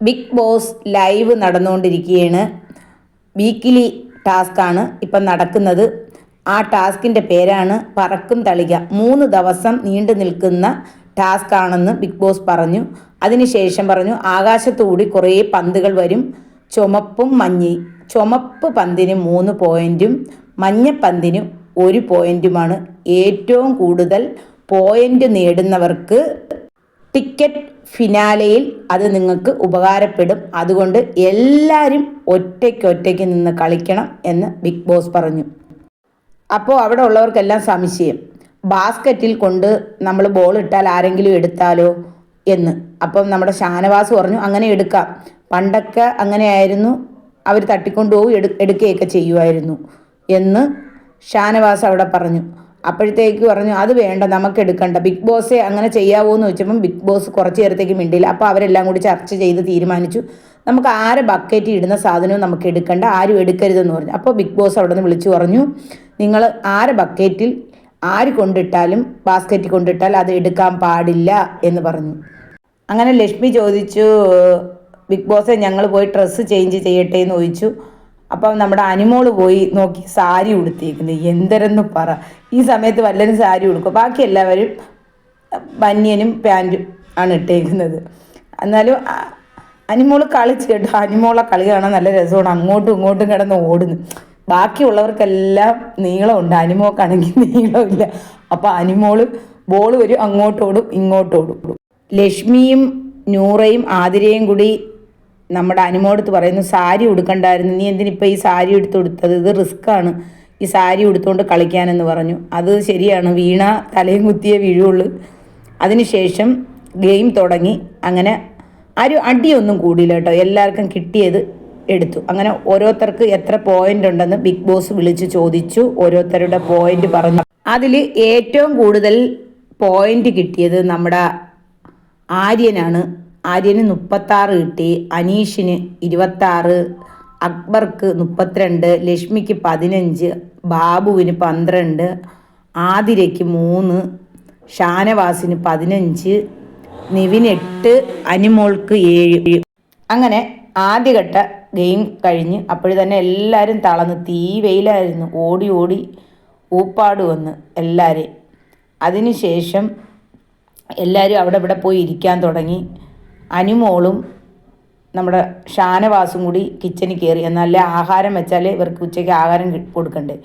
Big Boss live നടന്നുകൊണ്ടിരിക്കുകയാണ്. Weekly ടാസ്ക്കാണ് ഇപ്പം നടക്കുന്നത്. ആ ടാസ്കിന്റെ പേരാണ് പറക്കും തളിക. മൂന്ന് ദിവസം നീണ്ടു നിൽക്കുന്ന ടാസ്ക് ആണെന്ന് ബിഗ് ബോസ് പറഞ്ഞു. അതിനുശേഷം പറഞ്ഞു ആകാശത്തുകൂടി കുറേ പന്തുകൾ വരും. ചുമപ്പും മഞ്ഞി ചുമപ്പ് പന്തിന് മൂന്ന് പോയിന്റും മഞ്ഞപ്പന്തിന് ഒരു പോയിന്റുമാണ് ഏറ്റവും കൂടുതൽ പോയിന്റ് നേടുന്നവർക്ക് ടിക്കറ്റ് ഫിനാലയിൽ അത് നിങ്ങൾക്ക് ഉപകാരപ്പെടും. അതുകൊണ്ട് എല്ലാവരും ഒറ്റയ്ക്ക് ഒറ്റയ്ക്ക് നിന്ന് കളിക്കണം എന്ന് ബിഗ് ബോസ് പറഞ്ഞു. അപ്പോൾ അവിടെ ഉള്ളവർക്കെല്ലാം സംശയം. ബാസ്ക്കറ്റിൽ കൊണ്ട് നമ്മൾ ബോൾ ഇട്ടാൽ ആരെങ്കിലും എടുത്താലോ എന്ന്. അപ്പം നമ്മുടെ ഷാനവാസ് പറഞ്ഞു അങ്ങനെ എടുക്കാം. പണ്ടൊക്കെ അങ്ങനെയായിരുന്നു. അവർ തട്ടിക്കൊണ്ടുപോകും എടു എടുക്കുകയൊക്കെ ചെയ്യുമായിരുന്നു എന്ന് ഷാനവാസ് അവിടെ പറഞ്ഞു. അപ്പോഴത്തേക്ക് പറഞ്ഞു അത് വേണ്ട നമുക്ക് എടുക്കണ്ട ബിഗ് ബോസ് അങ്ങനെ ചെയ്യാവോ എന്ന് വെച്ചപ്പം ബിഗ് ബോസ് കുറച്ച് നേരത്തേക്ക് മിണ്ടില്ല അപ്പോൾ അവരെല്ലാം കൂടി ചർച്ച ചെയ്ത് തീരുമാനിച്ചു. നമുക്ക് ആരെ ബക്കറ്റ് ഇടുന്ന സാധനവും നമുക്ക് എടുക്കണ്ട ആരും എടുക്കരുതെന്ന് പറഞ്ഞു. അപ്പോൾ ബിഗ് ബോസ് അവിടെ നിന്ന് വിളിച്ചു പറഞ്ഞു നിങ്ങൾ ആരെ ബക്കറ്റിൽ ആര് കൊണ്ടിട്ടാലും ബാസ്ക്കറ്റ് കൊണ്ടിട്ടാൽ അത് എടുക്കാൻ പാടില്ല എന്ന് പറഞ്ഞു. അങ്ങനെ ലക്ഷ്മി ചോദിച്ചു ബിഗ് ബോസെ ഞങ്ങൾ പോയി ഡ്രസ്സ് ചേഞ്ച് ചെയ്യട്ടെ എന്ന് ചോദിച്ചു. അപ്പം നമ്മുടെ അനിമോൾ പോയി നോക്കി സാരി ഉടുത്തിരിക്കുന്നത് എന്തരെന്ന് പറ. ഈ സമയത്ത് വല്ലരും സാരി ഉടുക്കും. ബാക്കി എല്ലാവരും ബന്യനും പാന്റും ആണ് ഇട്ടേക്കുന്നത്. എന്നാലും അനിമോൾ അനിമോൾ കളിച്ച് കേട്ടോ. അനിമോളെ കളി കാണാൻ നല്ല രസമാണ്. അങ്ങോട്ടും ഇങ്ങോട്ടും കിടന്ന് ഓടുന്നു. ബാക്കിയുള്ളവർക്കെല്ലാം നീളമുണ്ട് അനിമോക്കാണെങ്കിൽ നീളമില്ല അപ്പോൾ അനിമോൾ ബോൾ വരും. അങ്ങോട്ടോടും ഇങ്ങോട്ടോടും. ലക്ഷ്മിയും നൂറയും ആതിരയും കൂടി നമ്മുടെ അനുമോടുത്ത് പറയുന്നു സാരി ഉടുക്കണ്ടായിരുന്നു. നീ എന്തിനിപ്പോൾ ഈ സാരി എടുത്ത് കൊടുത്തത് ഇത് റിസ്ക്കാണ് ഈ സാരി ഉടുത്തുകൊണ്ട് കളിക്കാനെന്ന് പറഞ്ഞു. അത് ശരിയാണ്. വീണ തലയും കുത്തിയേ വീഴുള്ളൂ. അതിനുശേഷം ഗെയിം തുടങ്ങി. അങ്ങനെ ആരും അടിയൊന്നും കൂടിയില്ല കേട്ടോ. എല്ലാവർക്കും കിട്ടിയത് എടുത്തു. അങ്ങനെ ഓരോരുത്തർക്ക് എത്ര പോയിന്റ് ഉണ്ടെന്ന് ബിഗ് ബോസ് വിളിച്ച് ചോദിച്ചു. ഓരോരുത്തരുടെ പോയിന്റ് പറഞ്ഞു. അതിൽ ഏറ്റവും കൂടുതൽ പോയിന്റ് കിട്ടിയത് നമ്മുടെ ആര്യനാണ്. ആര്യന് മുപ്പത്താറ് കിട്ടി അനീഷിന് ഇരുപത്താറ് അക്ബർക്ക് മുപ്പത്തിരണ്ട് ലക്ഷ്മിക്ക് പതിനഞ്ച് ബാബുവിന് പന്ത്രണ്ട് ആതിരയ്ക്ക് മൂന്ന് ഷാനവാസിന് പതിനഞ്ച് നിവിൻ എട്ട് അനിമോൾക്ക് ഏഴ്. അങ്ങനെ ആദ്യഘട്ട ഗെയിം കഴിഞ്ഞ് അപ്പോഴ് തന്നെ എല്ലാവരും തളർന്ന് തീ വെയിലായിരുന്നു. ഓടി ഓടി ഊപ്പാട് വന്ന് എല്ലാവരെയും അതിനുശേഷം എല്ലാവരും അവിടെ ഇവിടെ പോയി ഇരിക്കാൻ തുടങ്ങി. അനുമോളും നമ്മുടെ ഷാനവാസും കൂടി കിച്ചണിൽ കയറി നല്ല ആഹാരം വെച്ചാൽ ഇവർക്ക് ഉച്ചയ്ക്ക് ആഹാരം കൊടുക്കണ്ടേ.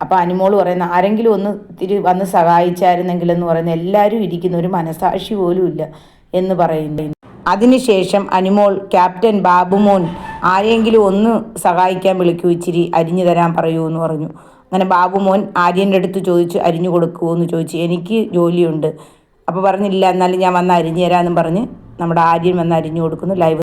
അപ്പോൾ അനുമോൾ പറയുന്ന ആരെങ്കിലും ഒന്ന് ഇത്തിരി വന്ന് സഹായിച്ചായിരുന്നെങ്കിലെന്ന് പറയുന്ന എല്ലാവരും ഇരിക്കുന്ന ഒരു മനസാക്ഷി പോലും ഇല്ല എന്ന് പറയുന്നു അതിനുശേഷം അനുമോൾ ക്യാപ്റ്റൻ ബാബുമോൻ ആരെങ്കിലും ഒന്ന് സഹായിക്കാൻ വിളിക്കൂ ഇച്ചിരി അരിഞ്ഞു തരാൻ പറയൂ എന്ന് പറഞ്ഞു. അങ്ങനെ ബാബുമോൻ ആര്യന്റെ അടുത്ത് ചോദിച്ചു അരിഞ്ഞു കൊടുക്കുമോ എന്ന് ചോദിച്ചു. എനിക്ക് ജോലിയുണ്ട്. അപ്പോൾ പറഞ്ഞില്ല എന്നാലും ഞാൻ വന്ന് അരിഞ്ഞു തരാമെന്നും പറഞ്ഞ് നമ്മുടെ ആര്യൻ വന്ന് അരിഞ്ഞു കൊടുക്കുന്നു. ലൈവ്